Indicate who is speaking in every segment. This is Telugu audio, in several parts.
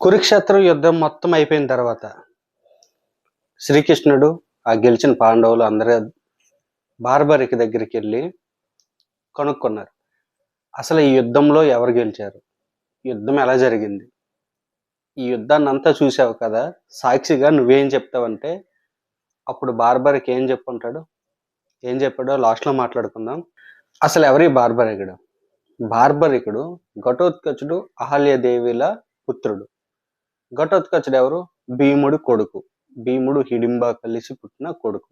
Speaker 1: కురుక్షేత్రం యుద్ధం మొత్తం అయిపోయిన తర్వాత శ్రీకృష్ణుడు ఆ గెలిచిన పాండవులు అందరూ బార్బరికి దగ్గరికి వెళ్ళి కనుక్కున్నారు. అసలు ఈ యుద్ధంలో ఎవరు గెలిచారు? యుద్ధం ఎలా జరిగింది? ఈ యుద్ధాన్ని అంతా చూసావు కదా? సాక్షిగా నువ్వేం చెప్తావంటే అప్పుడు బార్బరికి ఏం చెప్పుంటాడు? ఏం చెప్పాడో లాస్ట్లో మాట్లాడుకుందాం. అసలు ఎవరి బార్బరికుడు బార్బరికుడు ఘటోత్కచుడు అహల్యదేవిల పుత్రుడు. ఘటోత్కచుడు ఎవరు? భీముడు కొడుకు. భీముడు హిడింబ కలిసి పుట్టిన కొడుకు.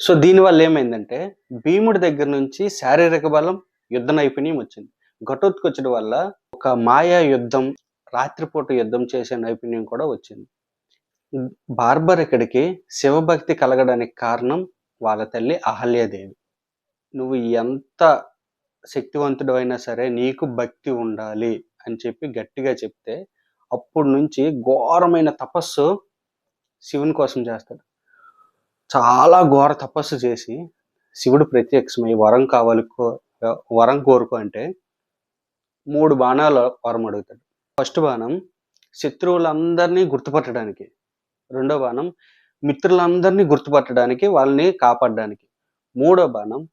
Speaker 1: సో దీనివల్ల ఏమైందంటే భీముడి దగ్గర నుంచి శారీరక బలం యుద్ధ నైపుణ్యం వచ్చింది. ఘటోత్కచుడి వల్ల ఒక మాయా యుద్ధం రాత్రిపూట యుద్ధం చేసే నైపుణ్యం కూడా వచ్చింది. బార్బర్ ఇక్కడికి శివభక్తి కలగడానికి కారణం వాళ్ళ తల్లి అహల్యదేవి. నువ్వు ఎంత శక్తివంతుడు అయినా సరే నీకు భక్తి ఉండాలి అని చెప్పి గట్టిగా చెప్తే అప్పుడు నుంచి ఘోరమైన తపస్సు శివుని కోసం చేస్తాడు. చాలా ఘోర తపస్సు చేసి శివుడు ప్రత్యక్షమై వరం కావాలి కో- వరం కోరుకో అంటే మూడు బాణాలు వరం అడుగుతాడు. ఫస్ట్ బాణం శత్రువులందరినీ గుర్తుపట్టడానికి. రెండో బాణం మిత్రులందరినీ గుర్తుపట్టడానికి వాళ్ళని కాపాడడానికి. మూడో బాణం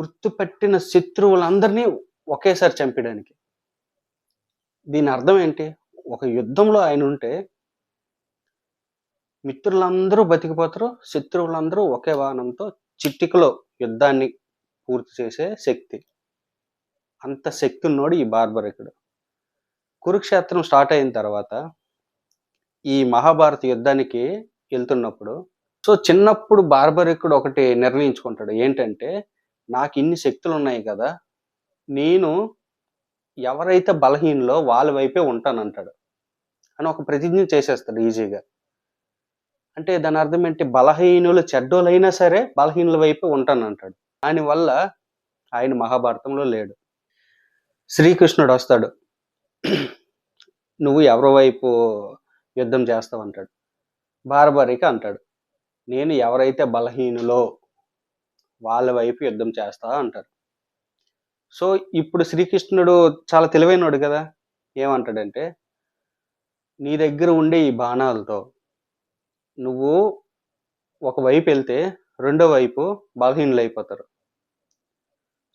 Speaker 1: గుర్తుపెట్టిన శత్రువులందరినీ ఒకేసారి చంపడానికి దీని అర్థం ఏంటి? ఒక యుద్ధంలో ఆయన ఉంటే మిత్రులందరూ బతికిపోతారు శత్రువులందరూ ఒకే వాహనంతో చిట్టికలో యుద్ధాన్ని పూర్తి చేసే శక్తి. అంత శక్తి ఉన్నోడు ఈ బార్బరికుడు కురుక్షేత్రం స్టార్ట్ అయిన తర్వాత ఈ మహాభారత యుద్ధానికి వెళ్తున్నప్పుడు సో చిన్నప్పుడు బార్బరికుడు ఒకటి నిర్ణయించుకుంటాడు. ఏంటంటే నాకు ఇన్ని శక్తులు ఉన్నాయి కదా నేను ఎవరైతే బలహీనలో వాళ్ళ వైపే ఉంటానంటాడు. అని ఒక ప్రతిజ్ఞ చేసేస్తాడు ఈజీగా. అంటే దాని అర్థం ఏంటి? బలహీనులు చెడ్డోలైనా సరే బలహీనుల వైపే ఉంటానంటాడు. దానివల్ల ఆయన మహాభారతంలో లేడు. శ్రీకృష్ణుడు వస్తాడు. నువ్వు ఎవరి వైపు యుద్ధం చేస్తావు అంటాడు. బారబారిక అంటాడు. నేను ఎవరైతే బలహీనులో వాళ్ళ వైపు యుద్ధం చేస్తా అంటారు సో ఇప్పుడు శ్రీకృష్ణుడు చాలా తెలివైనడు కదా. ఏమంటాడంటే నీ దగ్గర ఉండే ఈ బాణాలతో నువ్వు ఒక వైపు వెళ్తే రెండో వైపు బలహీనులు అయిపోతారు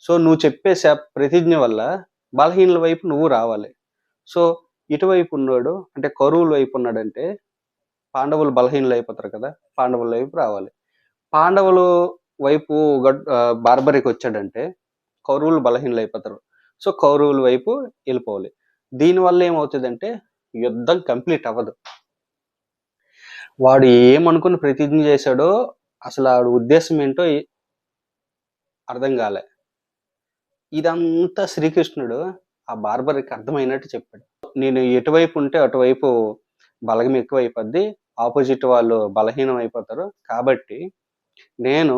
Speaker 1: సో నువ్వు చెప్పే శ- ప్రతిజ్ఞ వల్ల బలహీనుల వైపు నువ్వు రావాలి. సో ఇటువైపు ఉన్నాడు అంటే కరువుల వైపు ఉన్నాడంటే పాండవులు బలహీనులు అయిపోతారు కదా పాండవుల వైపు రావాలి. పాండవులు వైపు గడ్- బార్బరికి వచ్చాడంటే కౌరవులు బలహీనలు అయిపోతారు సో కౌరవుల వైపు వెళ్ళిపోవాలి. దీనివల్ల ఏమవుతుందంటే యుద్ధం కంప్లీట్ అవ్వదు. వాడు ఏమనుకుని ప్రతిజ్ఞ చేశాడో అసలు ఆడు ఉద్దేశం ఏంటో అర్థం కాలే. ఇదంతా శ్రీకృష్ణుడు ఆ బార్బర్కి అర్థమైనట్టు చెప్పాడు. నేను ఎటువైపు ఉంటే అటువైపు బలగం ఎక్కువ అయిపోద్ది ఆపోజిట్ వాళ్ళు బలహీనం అయిపోతారు కాబట్టి నేను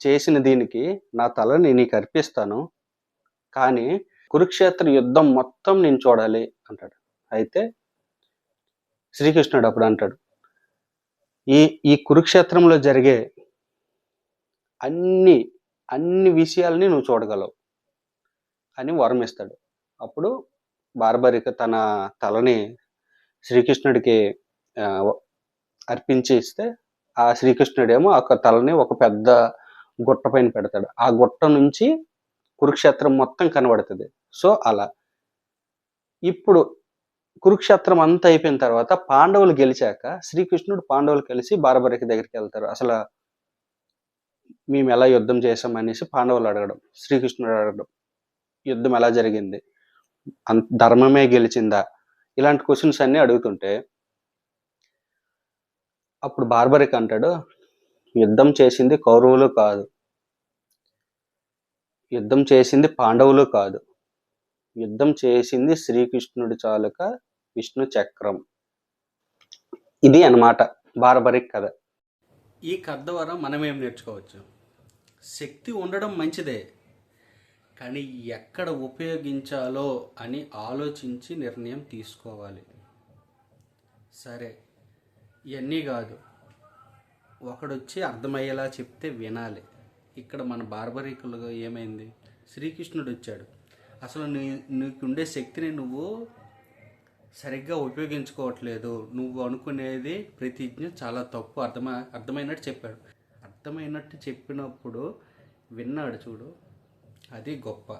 Speaker 1: చేసిన దీనికి నా తలని నీకు అర్పిస్తాను. కానీ కురుక్షేత్ర యుద్ధం మొత్తం నేను చూడాలి అంటాడు. అయితే శ్రీకృష్ణుడు అప్పుడు అంటాడు ఈ ఈ కురుక్షేత్రంలో జరిగే అన్ని అన్ని విషయాల్ని నువ్వు చూడగలవు అని వరం ఇస్తాడు. అప్పుడు బార్బరిక తన తలని శ్రీకృష్ణుడికి అర్పించి ఇస్తే ఆ శ్రీకృష్ణుడేమో ఆ తలని ఒక పెద్ద గుట్ట పైన పెడతాడు. ఆ గుట్ట నుంచి కురుక్షేత్రం మొత్తం కనబడుతుంది. సో అలా. ఇప్పుడు కురుక్షేత్రం అంతా అయిపోయిన తర్వాత పాండవులు గెలిచాక శ్రీకృష్ణుడు పాండవులు కలిసి బారబరికి దగ్గరికి వెళ్తారు. అసలు మేము ఎలా యుద్ధం చేసాం అనేసి పాండవులు అడగడం శ్రీకృష్ణుడు అడగడం యుద్ధం ఎలా జరిగింది అంత ధర్మమే గెలిచిందా? ఇలాంటి క్వశ్చన్స్ అన్నీ అడుగుతుంటే అప్పుడు బార్బరిక్ అంటాడు యుద్ధం చేసింది కౌరవులు కాదు. యుద్ధం చేసింది పాండవులు కాదు. యుద్ధం చేసింది శ్రీకృష్ణుడి చాలుక విష్ణు చక్రం. ఇది అన్నమాట బార్బరిక్ కథ. ఈ కథ ద్వారా మనం ఏం నేర్చుకోవచ్చు? శక్తి ఉండడం మంచిదే కానీ ఎక్కడ ఉపయోగించాలో అని ఆలోచించి నిర్ణయం తీసుకోవాలి. సరే ఇవన్నీ కాదు. ఒకడొచ్చి అర్థమయ్యేలా చెప్తే వినాలి. ఇక్కడ మన బార్బరికులుగా ఏమైంది? శ్రీకృష్ణుడు వచ్చాడు అసలు నీ నీకుండే శక్తిని నువ్వు సరిగ్గా ఉపయోగించుకోవట్లేదు. నువ్వు అనుకునేది ప్రతిజ్ఞ చాలా తప్పు. అర్థమై అర్థమైనట్టు చెప్పాడు. అర్థమైనట్టు చెప్పినప్పుడు విన్నాడు చూడు అది గొప్ప.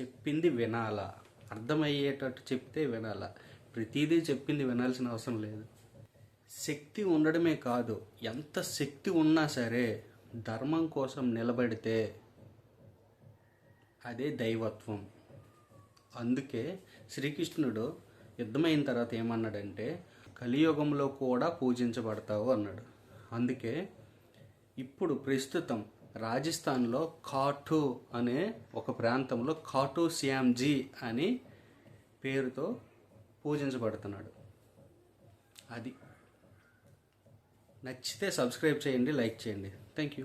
Speaker 1: చెప్పింది వినాలా. అర్థమయ్యేటట్టు చెప్తే వినాలా. ప్రతిదీ చెప్పింది వినాల్సిన అవసరం లేదు. శక్తి ఉండడమే కాదు ఎంత శక్తి ఉన్నా సరే ధర్మం కోసం నిలబడితే అదే దైవత్వం. అందుకే శ్రీకృష్ణుడు యుద్ధమైన తర్వాత ఏమన్నాడంటే కలియుగంలో కూడా పూజించబడతావు అన్నాడు. అందుకే ఇప్పుడు ప్రస్తుతం రాజస్థాన్లో ఖాటు అనే ఒక ప్రాంతంలో ఖాటు శ్యామ్జీ అని పేరుతో పూజించబడుతున్నాడు. అది నచ్చితే సబ్స్క్రైబ్ చేయండి లైక్ చేయండి. Thank you